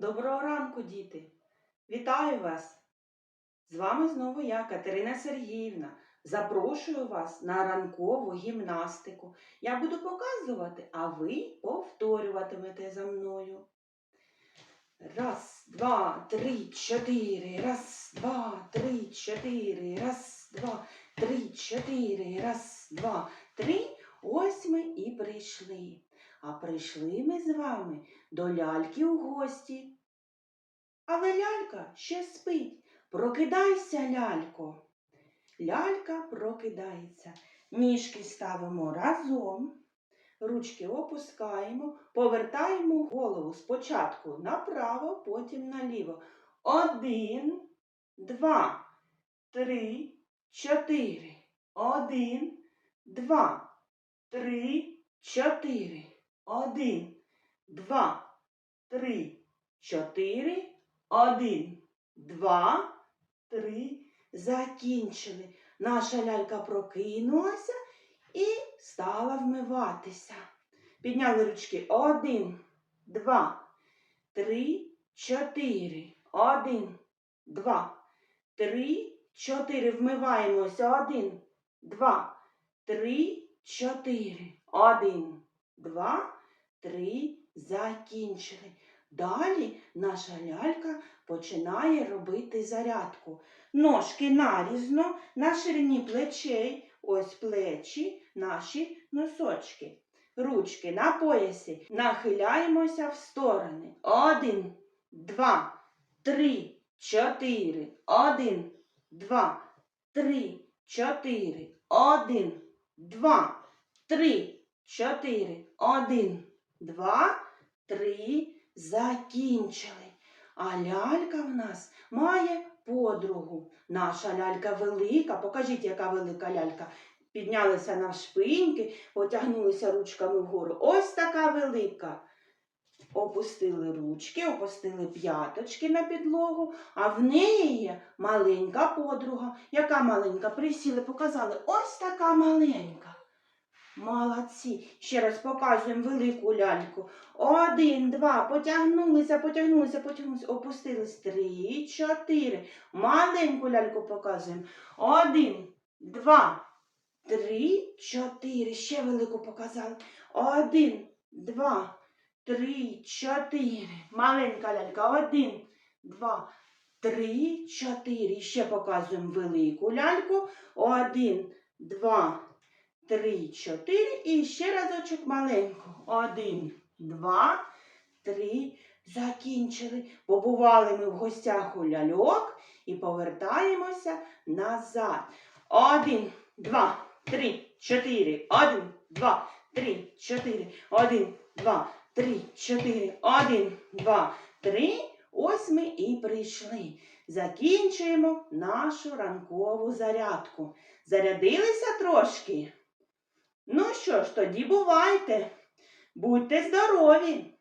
Доброго ранку, діти! Вітаю вас! З вами знову я, Катерина Сергіївна. Запрошую вас на ранкову гімнастику. Я буду показувати, а ви повторюватимете за мною. Раз, два, три, чотири. Раз, два, три, чотири. Раз, два, три, чотири. Раз, два, три. Ось ми і прийшли. А прийшли ми з вами до ляльки у гості. Але лялька ще спить. Прокидайся, лялько. Лялька прокидається. Ніжки ставимо разом, ручки опускаємо, повертаємо голову спочатку направо, потім наліво. Один, два, три, чотири. Один, два, три, чотири. Один, два, три, чотири. Один, два, три. Закінчили. Наша лялька прокинулася і стала вмиватися. Підняли ручки. Один, два, три, чотири. Один, два, три, чотири. Вмиваємося. Один, два, три, чотири. Один, два, три. Закінчили. Далі наша лялька починає робити зарядку. Ножки нарізно на ширині плечей, ось плечі, наші носочки. Ручки на поясі. Нахиляємося в сторони. Один, два, три, чотири. Один, два, три, чотири. Один, два, три, чотири. Один, два, три. Закінчили. А лялька в нас має подругу. Наша лялька велика. Покажіть, яка велика лялька. Піднялися на шпиньки, потягнулися ручками вгору. Ось така велика. Опустили ручки, опустили п'яточки на підлогу, а в неї є маленька подруга. Яка маленька? Присіли, показали. Ось така маленька. Молодці. Ще раз показуємо велику ляльку. Один, два, потягнулися, потягнулися, потягнулися, опустились. Три, чотири. Маленьку ляльку показуємо. Один, два, три, чотири. Ще велику показали. Один, два, три, чотири. Маленька лялька. Один, два, три, чотири. Ще показуємо велику ляльку. Один, два, три, чотири. І ще разочок маленьку. Один, два, три. Закінчили. Побували ми в гостях у ляльок і повертаємося назад. Один, два, три, чотири. Один, два, три, чотири. Один, два, три, чотири. Один, два, три. Ось ми і прийшли. Закінчуємо нашу ранкову зарядку. Зарядилися трошки? Ну що ж, тоді бувайте. Будьте здорові!